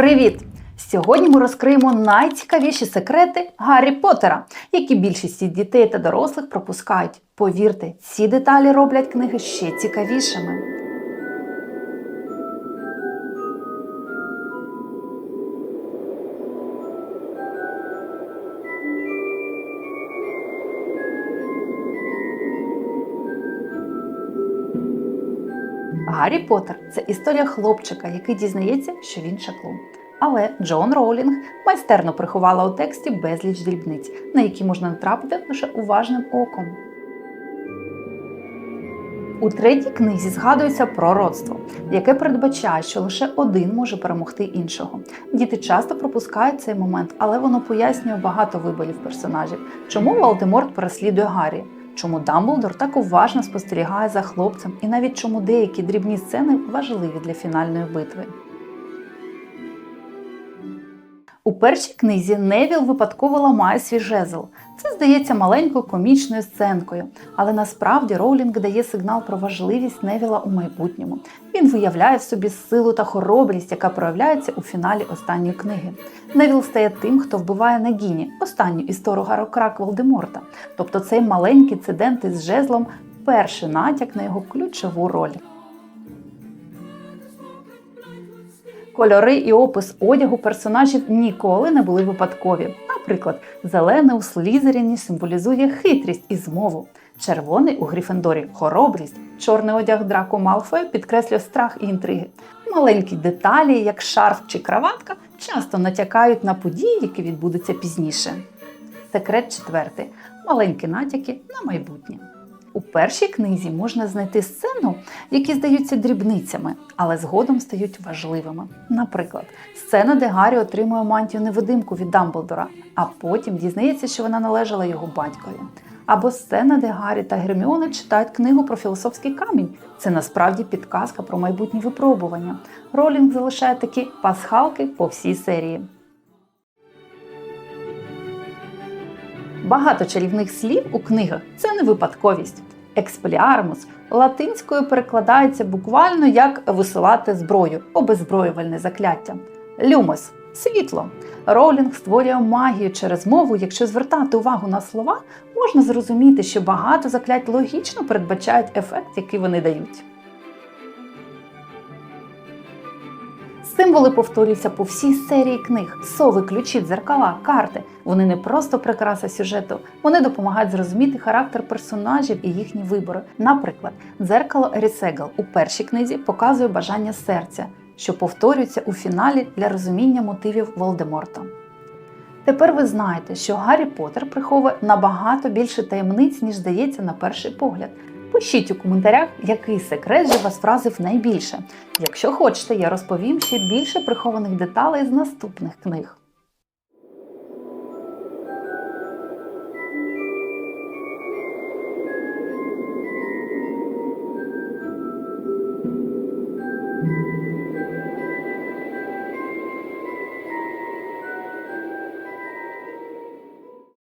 Привіт! Сьогодні ми розкриємо найцікавіші секрети Гаррі Поттера, які більшість дітей та дорослих пропускають. Повірте, ці деталі роблять книги ще цікавішими. Гаррі Поттер це історія хлопчика, який дізнається, що він шаклун. Але Джон Роулінг майстерно приховала у тексті безліч дрібниць, на які можна натрапити лише уважним оком. У третій книзі згадується пророцтво, яке передбачає, що лише один може перемогти іншого. Діти часто пропускають цей момент, але воно пояснює багато виборів персонажів, чому Волдеморт переслідує Гаррі, чому Дамблдор так уважно спостерігає за хлопцем, і навіть чому деякі дрібні сцени важливі для фінальної битви. У першій книзі Невіл випадково ламає свій жезл. Це здається маленькою комічною сценкою, але насправді Роулінг дає сигнал про важливість Невіла у майбутньому. Він виявляє в собі силу та хоробрість, яка проявляється у фіналі останньої книги. Невіл стає тим, хто вбиває Нагіні, останню історію Гарокрак Волдеморта. Тобто цей маленький цидент із жезлом перший натяк на його ключову роль. Кольори і опис одягу персонажів ніколи не були випадкові. Наприклад, зелений у Слізеріні символізує хитрість і змову, червоний у Гріфендорі хоробрість, чорний одяг Драко Малфоя підкреслює страх і інтриги. Маленькі деталі, як шарф чи краватка, часто натякають на події, які відбудуться пізніше. Секрет четвертий маленькі натяки на майбутнє. У першій книзі можна знайти сцену, які здаються дрібницями, але згодом стають важливими. Наприклад, сцена, де Гаррі отримує мантію невидимку від Дамблдора, а потім дізнається, що вона належала його батькові. Або сцена, де Гаррі та Герміона читають книгу про філософський камінь. Це насправді підказка про майбутні випробування. Ролінг залишає такі пасхалки по всій серії. Багато чарівних слів у книгах це не випадковість. Експліармус латинською перекладається буквально як висилати зброю, обезброювальне закляття. Люмос світло. Роулінг створює магію через мову. Якщо звертати увагу на слова, можна зрозуміти, що багато заклять логічно передбачають ефект, який вони дають. Символи повторюються по всій серії книг: сови, ключі, дзеркала, карти. Вони не просто прикраса сюжету, вони допомагають зрозуміти характер персонажів і їхні вибори. Наприклад, дзеркало Ерісегал у першій книзі показує бажання серця, що повторюється у фіналі для розуміння мотивів Волдеморта. Тепер ви знаєте, що Гаррі Поттер приховує набагато більше таємниць, ніж здається на перший погляд. Пишіть у коментарях, який секрет же вас вразив найбільше. Якщо хочете, я розповім ще більше прихованих деталей з наступних книг.